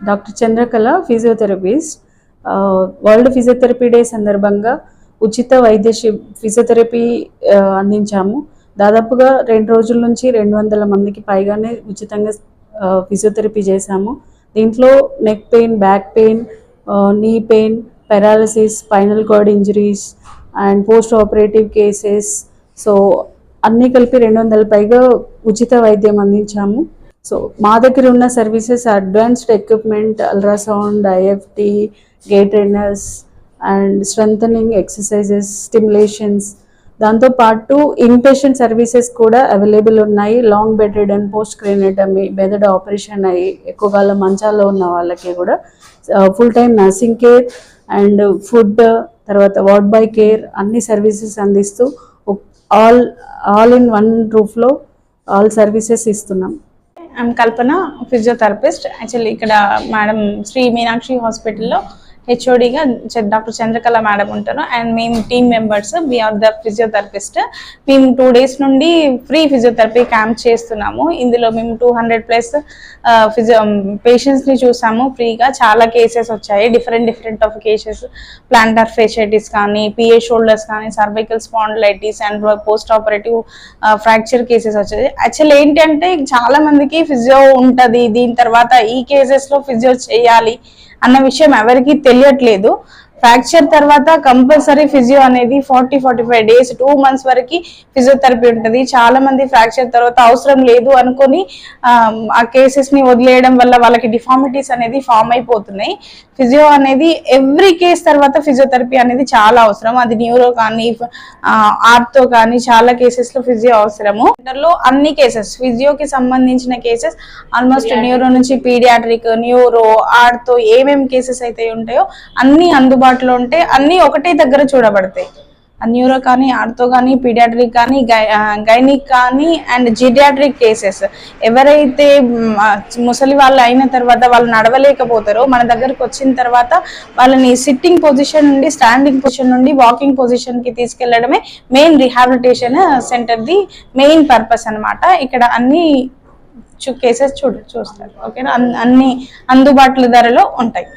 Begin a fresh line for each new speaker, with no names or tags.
Doctor Chandrakala physiotherapist world physiotherapy day సందర్భంగా ఉచిత వైద్య ఫిజియోథెరపీ అందించాము. దాదాపుగా రెండు రోజుల నుంచి రెండు వందల మందికి పైగానే ఉచితంగా ఫిజియోథెరపీ చేశాము. దీంట్లో neck pain back pain knee pain paralysis spinal cord injuries and post operative cases so అన్నీ కలిపి రెండు వందల పైగా ఉచిత వైద్యం అందించాము. సో మా దగ్గర ఉన్న services advanced equipment ultrasound IFT gate trainers and strengthening exercises stimulations దాంతోపాటు ఇన్పేషెంట్ సర్వీసెస్ కూడా అవైలబుల్ ఉన్నాయి. Long bedded and post craniotomy బెదడ operation అయ్యి ఎక్కువ కాలం మంచాల్లో ఉన్న వాళ్ళకి కూడా full time nursing care and food తర్వాత వార్డ్ బై కేర్ అన్ని సర్వీసెస్ అందిస్తూ ఆల్ ఆల్ ఇన్ వన్ రూఫ్లో ఆల్ సర్వీసెస్ ఇస్తున్నాం.
ఐఎమ్ కల్పన ఫిజియోథెరపిస్ట్ యాక్చువల్లీ ఇక్కడ మేడం శ్రీ మీనాక్షి హాస్పిటల్లో హెచ్ఓడిగా డాక్టర్ చంద్రకళ మేడం ఉంటారు. అండ్ మేము team members we're the physiotherapist మేము టూ డేస్ నుండి ఫ్రీ ఫిజియోథెరపీ క్యాంప్ చేస్తున్నాము. ఇందులో మేము టూ హండ్రెడ్ ప్లస్ ఫిజియో పేషెంట్స్ని చూసాము ఫ్రీగా చాలా కేసెస్ వచ్చాయి. Different different of cases plantar fasciitis కానీ పిఏ షోల్డర్స్ కానీ cervical spondylitis and post operative fracture cases వచ్చాయి. యాక్చువల్ ఏంటంటే చాలా మందికి ఫిజియో ఉంటుంది. దీని తర్వాత ఈ కేసెస్లో ఫిజియో చేయాలి. అన్న విషయం ఎవరికీ తెలియట్లేదు. ఫ్రాక్చర్ తర్వాత కంపల్సరీ ఫిజియో అనేది forty forty five days two months వరకు ఫిజియోథెరపీ ఉంటుంది. చాలా మంది ఫ్రాక్చర్ తర్వాత అవసరం లేదు అనుకొని ఆ, కేసెస్ని వదిలేయడం వల్ల వాళ్ళకి డిఫార్మిటీస్ అనేది ఫామ్ అయిపోతున్నాయి. ఫిజియో అనేది ఎవ్రీ కేస్ తర్వాత ఫిజియోథెరపీ అనేది చాలా అవసరం. అది న్యూరో కానీ ఆర్తో కానీ చాలా కేసెస్లో ఫిజియో అవసరము. లో అన్ని కేసెస్ ఫిజియోకి సంబంధించిన కేసెస్ ఆల్మోస్ట్ న్యూరో నుంచి పీడియాట్రిక్ న్యూరో ఆర్తో ఏమేమి కేసెస్ అయితే ఉంటాయో అన్ని అందుబాటులో ఉంటే అన్ని ఒకటే దగ్గర చూడబడతాయి. న్యూరో కానీ ఆర్థో కానీ పీడియాట్రిక్ కానీ గైనిక్ కానీ అండ్ జిడియాట్రిక్ కేసెస్. ఎవరైతే ముసలి వాళ్ళు అయిన తర్వాత వాళ్ళు నడవలేకపోతారో మన దగ్గరకు వచ్చిన తర్వాత వాళ్ళని సిట్టింగ్ పొజిషన్ నుండి స్టాండింగ్ పొజిషన్ నుండి వాకింగ్ పొజిషన్కి తీసుకెళ్ళడమే main rehabilitation centre the main purpose అన్నమాట. ఇక్కడ అన్ని కేసెస్ చూడ చూస్తారు. ఓకేనా? అన్ని అందుబాటుల ధరలో ఉంటాయి.